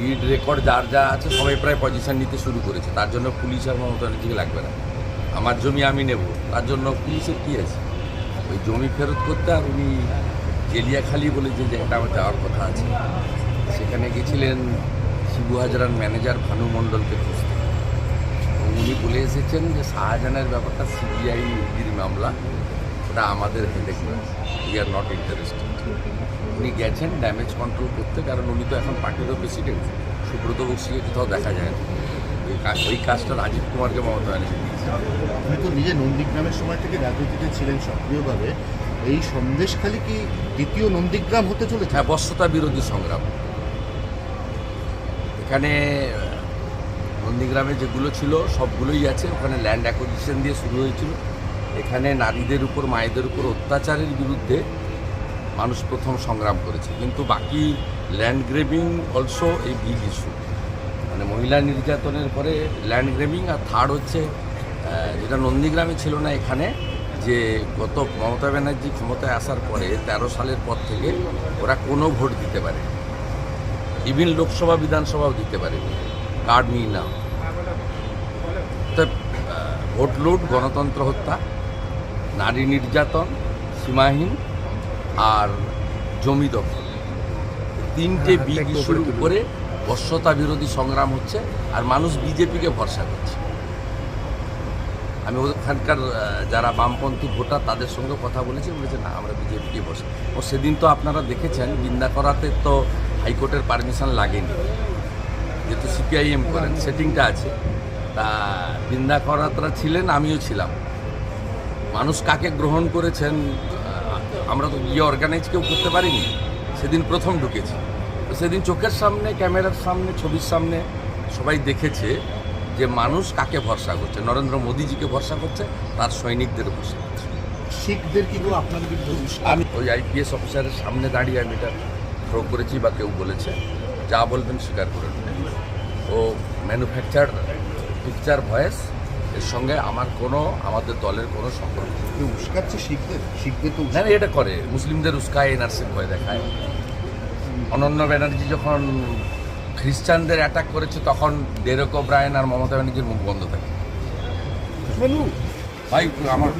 Did record যার যা আছে, সবাই প্রায় পজিশন নিতে শুরু করেছে। তার জন্য পুলিশ আর মমতা ব্যানার্জিকে লাগবে না। আমার জমি আমি নেব, তার জন্য পুলিশের কী আছে? ওই জমি ফেরত করতে আর উনি জেলিয়াখালি বলে যে জায়গাটা আমার যাওয়ার কথা আছে, সেখানে গেছিলেন শিবু হাজরার ম্যানেজার ভানু মণ্ডলকে খুঁজতে। উনি বলে এসেছেন যে শাহজাহানের ব্যাপারটা সিবিআই মামলা, ওটা আমাদের headache we are not interested উনি গেছেন ড্যামেজ কন্ট্রোল করতে কারণ উনি তো এখন পার্টিরও প্রেসিডেন্ট সুব্রত বক্সিকে কোথাও দেখা যায় না। ওই কাজ ওই কাজটা রাজীব কুমারকে মমতা ব্যানার্জি আপনি তো নিজে নন্দীগ্রামের সময় থেকে রাজনীতিতে ছিলেন সক্রিয়ভাবে। এই সন্দেশখালি কি দ্বিতীয় নন্দীগ্রাম হতে চলেছে? হ্যাঁ বস্যতা বিরোধী সংগ্রাম। এখানে নন্দীগ্রামে যেগুলো ছিল সবগুলোই আছে। ওখানে ল্যান্ড অ্যাকোজিশন দিয়ে শুরু হয়েছিল। এখানে নারীদের উপর মায়েদের উপর অত্যাচারের বিরুদ্ধে মানুষ প্রথম সংগ্রাম করেছে। কিন্তু বাকি ল্যান্ড গ্রেবিং অলসো এই বিগ ইস্যু মানে মহিলা নির্যাতনের পরে ল্যান্ড গ্রেবিং আর থার্ড হচ্ছে যেটা নন্দীগ্রামে ছিল না এখানে, যে গত মমতা ব্যানার্জি ক্ষমতায় আসার পরে তেরো সালের পর থেকে ওরা কোনো ভোট দিতে পারে ইভিন লোকসভা, বিধানসভাও দিতে পারে কার্ড নিয়ে না ভোট লুট, গণতন্ত্র হত্যা, নারী নির্যাতন, সীমাহীন আর জমি দখল। তিনটে বিগ ইস্যুর উপরে বশ্যতা বিরোধী সংগ্রাম হচ্ছে আর মানুষ বিজেপিকে ভরসা করছে। আমি ওখানকার যারা বামপন্থী ভোটার তাদের সঙ্গে কথা বলেছি বলেছে না আমরা বিজেপিকে ভরসা ও সেদিন তো আপনারা দেখেছেন বিন্দা করাতে তো হাইকোর্টের পারমিশন লাগেনি। যেহেতু সিপিআইএম করেন সেটিংটা আছে। তা বিন্দা করাতরা ছিলেন আমিও ছিলাম। মানুষ কাকে গ্রহণ করেছেন আমরা তো গিয়ে অর্গানাইজ কেউ করতে পারিনি। সেদিন প্রথম ঢুকেছি। তো সেদিন চোখের সামনে ক্যামেরার সামনে ছবির সামনে সবাই দেখেছে যে মানুষ কাকে ভরসা করছে। নরেন্দ্র মোদীজিকে ভরসা করছে তার সৈনিকদের ভরসা করছে। শিখদের কিন্তু আপনার আমি ওই আইপিএস অফিসারের সামনে দাঁড়িয়ে আমি এটা থ্রো করেছি বা কেউ বলেছে। যা বলবেন স্বীকার করে নেবেন। ও ম্যানুফ্যাকচার পিকচার ভয়েস এর সঙ্গে আমার কোনো আমাদের দলের কোনো সম্পর্ক উস্কাচ্ছে শিখদের শিখদের তো না এটা করে মুসলিমদের উস্কায় এনআরসি ভয় দেখায় অনন্য ব্যানার্জি যখন খ্রিস্টানদের অ্যাটাক করেছে তখন ডেরেক ব্রায়ন আর মমতা ব্যানার্জির মুখ বন্ধ থাকে ভাই আমার